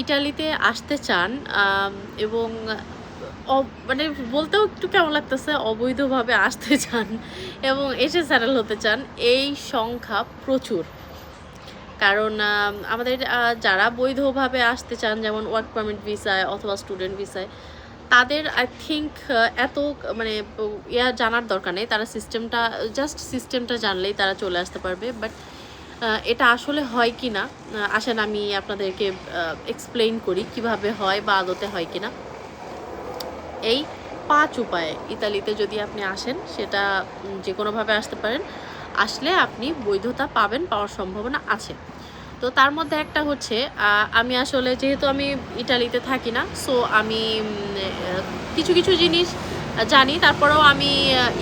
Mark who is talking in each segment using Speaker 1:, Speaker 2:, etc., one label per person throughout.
Speaker 1: ইটালিতে আসতে চান এবং মানে বলতেও একটু কেমন লাগতেছে, অবৈধভাবে আসতে চান এবং এসে স্যাটেল হতে চান, এই সংখ্যা প্রচুর। কারণ আমাদের যারা বৈধভাবে আসতে চান, যেমন ওয়ার্ক পারমিট ভিসায় অথবা স্টুডেন্ট ভিসায় তাদের আই থিঙ্ক এত মানে ইয়া জানার দরকার নেই। তারা সিস্টেমটা জাস্ট সিস্টেমটা জানলেই তারা চলে আসতে পারবে। বাট এটা আসলে হয় কি না আসেন আমি আপনাদেরকে এক্সপ্লেইন করি কীভাবে হয় বা আদতে হয় কি না এই পাঁচ উপায়ে ইতালিতে যদি আপনি আসেন, সেটা যে কোনোভাবে আসতে পারেন, আসলে আপনি বৈধতা পাবেন, পাওয়ার সম্ভাবনা আছে। তো তার মধ্যে একটা হচ্ছে আমি আসলে যেহেতু আমি ইটালিতে থাকি না সো আমি কিছু কিছু জিনিস জানি, তারপরেও আমি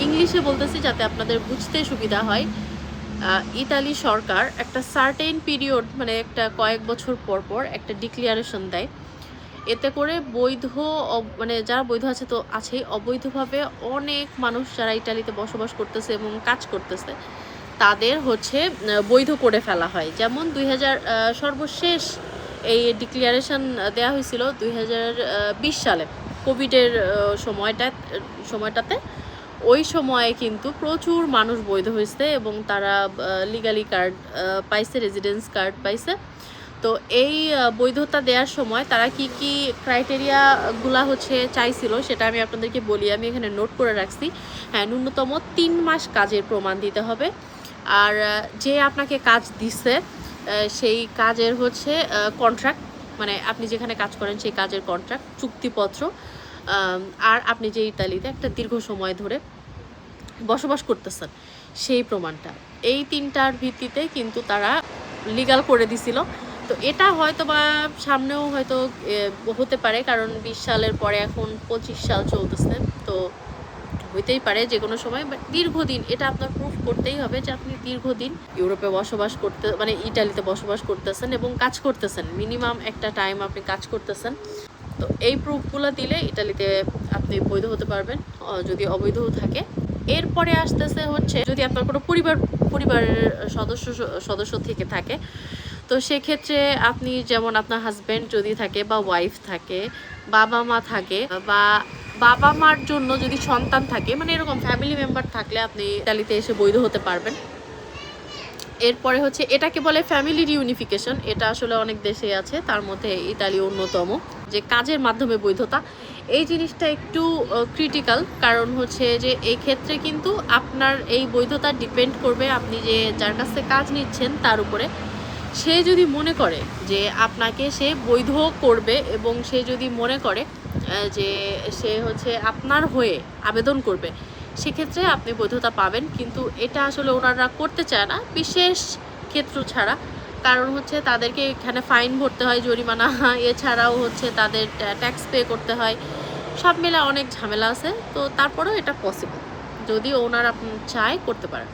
Speaker 1: ইংলিশে বলতেছি যাতে আপনাদের বুঝতে সুবিধা হয়। ইতালি সরকার একটা সার্টেন পিরিয়ড মানে একটা কয়েক বছর পর পর একটা ডিক্লিয়ারেশন দেয়। এতে করে বৈধ মানে যারা বৈধ আছে তো আছেই, অবৈধভাবে অনেক মানুষ যারা ইটালিতে বসবাস করতেছে এবং কাজ করতেছে, তাদের হচ্ছে বৈধ করে ফেলা হয়। যেমন দুই হাজার সর্বশেষ এই ডিক্লিয়ারেশন দেওয়া হয়েছিল দুই হাজার বিশ সালে। কোভিডের সময়টা সময়টাতে ওই সময়ে কিন্তু প্রচুর মানুষ বৈধ হয়েছে এবং তারা লিগালি কার্ড পাইছে রেজিডেন্স কার্ড পাইছে। তো এই বৈধতা দেওয়ার সময় তারা কি কি ক্রাইটেরিয়াগুলা হচ্ছে চাইছিল সেটা আমি আপনাদেরকে বলি। আমি এখানে নোট করে রাখছি। হ্যাঁ ন্যূনতম তিন মাস কাজের প্রমাণ দিতে হবে। আর যে আপনাকে কাজ দিছে সেই কাজের হচ্ছে কন্ট্রাক্ট মানে আপনি যেখানে কাজ করেন সেই কাজের কন্ট্রাক্ট চুক্তিপত্র। আর আপনি যে ইতালিতে একটা দীর্ঘ সময় ধরে বসবাস করতেছেন, সেই প্রমাণটা। এই তিনটার ভিত্তিতে কিন্তু তারা লিগাল করে দিছিল। তো এটা হয়তো বা সামনেও হয়তো হতে পারে, কারণ বিশ সালের পরে এখন পঁচিশ সাল চলতেছে। তো হইতেই পারে যে কোনো সময় বাট দীর্ঘদিন, এটা আপনার প্রুফ করতেই হবে যে আপনি দীর্ঘদিন ইউরোপে বসবাস করতে মানে ইটালিতে বসবাস করতেছেন এবং কাজ করতেছেন। মিনিমাম একটা টাইম আপনি কাজ করতেছেন। তো এই প্রুফগুলো দিলে ইটালিতে আপনি বৈধ হতে পারবেন যদি অবৈধ থাকে। এরপরে আসতেছে হচ্ছে, যদি আপনার কোনো পরিবার পরিবারের সদস্য সদস্য থেকে থাকে, তো সেক্ষেত্রে আপনি যেমন আপনার হাজব্যান্ড যদি থাকে বা ওয়াইফ থাকে, বাবা মা থাকে, বা বাবা মার জন্য যদি সন্তান থাকে মানে এরকম ফ্যামিলি মেম্বার থাকলে আপনি ইতালিতে এসে বৈধ হতে পারবেন। এরপরে হচ্ছে, এটাকে বলে ফ্যামিলি রিউনিফিকেশন এটা আসলে অনেক দেশে আছে, তার মধ্যে ইতালি অন্যতম। যে কাজের মাধ্যমে বৈধতা, এই জিনিসটা একটু ক্রিটিক্যাল কারণ হচ্ছে যে এই ক্ষেত্রে কিন্তু আপনার এই বৈধতা ডিপেন্ড করবে আপনি যে যার কাছ থেকে কাজ নিচ্ছেন তার উপরে। সে যদি মনে করে যে আপনাকে সে বৈধ করবে এবং সে যদি মনে করে যে সে হচ্ছে আপনার হয়ে আবেদন করবে, সেক্ষেত্রে আপনি বৈধতা পাবেন। কিন্তু এটা আসলে ওনারা করতে চায় না। বিশেষ ক্ষেত্র ছাড়া কারণ হচ্ছে তাদেরকে এখানে ফাইন ভরতে হয় জরিমানা, এছাড়াও হচ্ছে তাদের ট্যাক্স পে করতে হয়। সব মিলে অনেক ঝামেলা আছে। তো তারপরেও এটা পসিবল যদি ওনারা চায় করতে পারেন।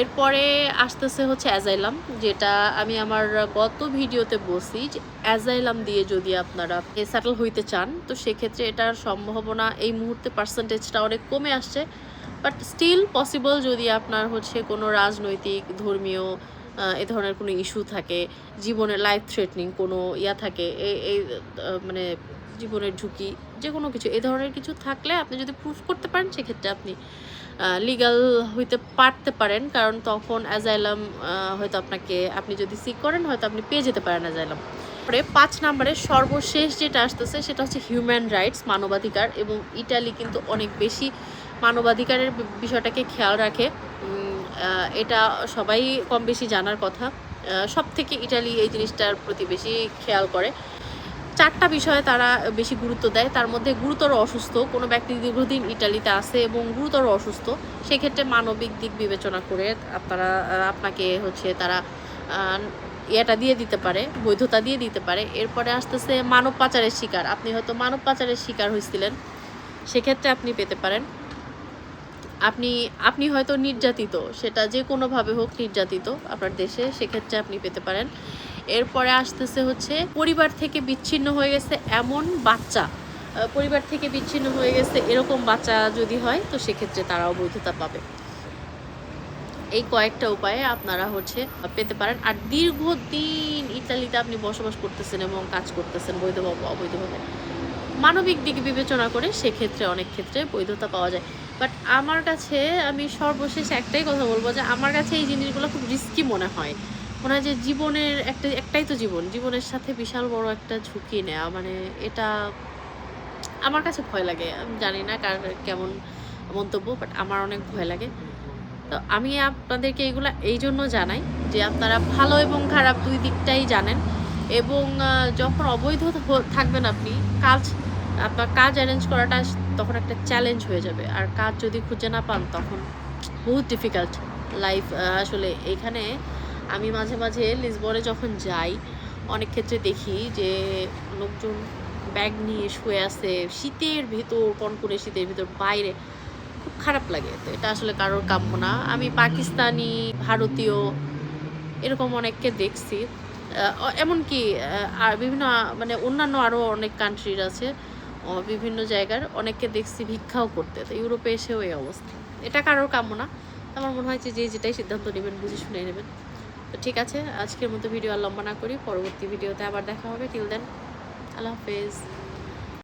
Speaker 1: এরপরে আসতেছে হচ্ছে অ্যাজাইলাম যেটা আমি আমার গত ভিডিওতে বলছি যে অ্যাজাইলাম দিয়ে যদি আপনারা সেটেল হইতে চান, তো সেক্ষেত্রে এটার সম্ভাবনা এই মুহূর্তে পার্সেন্টেজটা অনেক কমে আসছে। বাট স্টিল পসিবল যদি আপনার হচ্ছে কোনো রাজনৈতিক, ধর্মীয় এ ধরনের কোনো ইস্যু থাকে, জীবনের লাইফ থ্রেটনিং কোনো ইয়া থাকে এই মানে জীবনের ঝুঁকি যে কোনো কিছু এই ধরনের কিছু থাকলে আপনি যদি প্রুফ করতে পারেন, সেক্ষেত্রে আপনি লিগাল হইতে পারতে পারেন। কারণ তখন অ্যাজাইলাম হয়তো আপনাকে, আপনি যদি সিক করেন, হয়তো আপনি পেয়ে যেতে পারেন অ্যাজাইলাম পরে পাঁচ নম্বরে সর্বশেষ যেটা আসতেছে, সেটা হচ্ছে হিউম্যান রাইটস মানবাধিকার এবং ইটালি কিন্তু অনেক বেশি মানবাধিকারের বিষয়টাকে খেয়াল রাখে। এটা সবাই কম বেশি জানার কথা। সব থেকে ইটালি এই জিনিসটার প্রতি বেশি খেয়াল করে। চারটা বিষয়ে তারা বেশি গুরুত্ব দেয়। তার মধ্যে গুরুতর অসুস্থ, কোনো ব্যক্তি দীর্ঘদিন ইটালিতে আছে এবং গুরুতর অসুস্থ, সেক্ষেত্রে মানবিক দিক বিবেচনা করে আপনারা আপনাকে হচ্ছে তারা ইয়েটা দিয়ে দিতে পারে, বৈধতা দিয়ে দিতে পারে। এরপরে আসতেছে মানব পাচারের শিকার। আপনি হয়তো মানব পাচারের শিকার হয়েছিলেন সেক্ষেত্রে আপনি পেতে পারেন। আপনি আপনি হয়তো নির্যাতিত, সেটা যে কোনোভাবে হোক নির্যাতিত আপনার দেশে, সেক্ষেত্রে আপনি পেতে পারেন। এরপরে আসতেছে হচ্ছে, পরিবার থেকে বিচ্ছিন্ন হয়ে গেছে এমন বাচ্চা পরিবার থেকে বিচ্ছিন্ন হয়ে গেছে এরকম বাচ্চা যদি হয়, তো সেক্ষেত্রে তারাও বৈধতা পাবে। এই কয়েকটা উপায়ে আপনারা হচ্ছে পেতে পারেন। আর দীর্ঘদিন ইতালিতে আপনি বসবাস করতেছেন এবং কাজ করতেছেন বৈধভাবে অবৈধভাবে, মানবিক দিক বিবেচনা করে সেক্ষেত্রে অনেক ক্ষেত্রে বৈধতা পাওয়া যায়। বাট আমার কাছে আমি সর্বশেষ একটাই কথা বলব যে আমার কাছে এই জিনিসগুলো খুব রিস্কি মনে হয়। মনে হয় যে জীবনের একটা, একটাই তো জীবন। জীবনের সাথে বিশাল বড় একটা ঝুঁকি নেওয়া মানে এটা আমার কাছে ভয় লাগে। আমি জানি না কার কেমন মন্তব্য বাট আমার অনেক ভয় লাগে। তো আমি আপনাদেরকে এইগুলো এই জন্য জানাই যে আপনারা ভালো এবং খারাপ দুই দিকটাই জানেন। এবং যখন অবৈধ থাকবেন আপনি কাজ আপনার কাজ অ্যারেঞ্জ করাটা তখন একটা চ্যালেঞ্জ হয়ে যাবে। আর কাজ যদি খুঁজে না পান, তখন বহুত ডিফিকাল্ট লাইফ আসলে এখানে আমি মাঝে মাঝে লিসবনে যখন যাই, অনেক ক্ষেত্রে দেখি যে লোকজন ব্যাগ নিয়ে শুয়ে আছে, শীতের ভিতর কনকনে শীতের ভিতর, বাইরে খুব খারাপ লাগে। তো এটা আসলে কারোর কাম্য না। আমি পাকিস্তানি, ভারতীয় এরকম অনেককে দেখছি। এমনকি বিভিন্ন মানে অন্যান্য আরও অনেক কান্ট্রির আছে। বিভিন্ন জায়গার অনেককে দেখছি ভিক্ষাও করতে। তো ইউরোপে এসেও এই অবস্থা। এটা কারোর কামনা আমার মনে হয় যে যে যেটাই সিদ্ধান্ত নেবেন, বুঝে শুনে নেবেন। তো ঠিক আছে, আজকের মতো ভিডিও আর লম্বা না করি। পরবর্তী ভিডিওতে আবার দেখা হবে। টিল দেন আল্লাহ হাফেজ।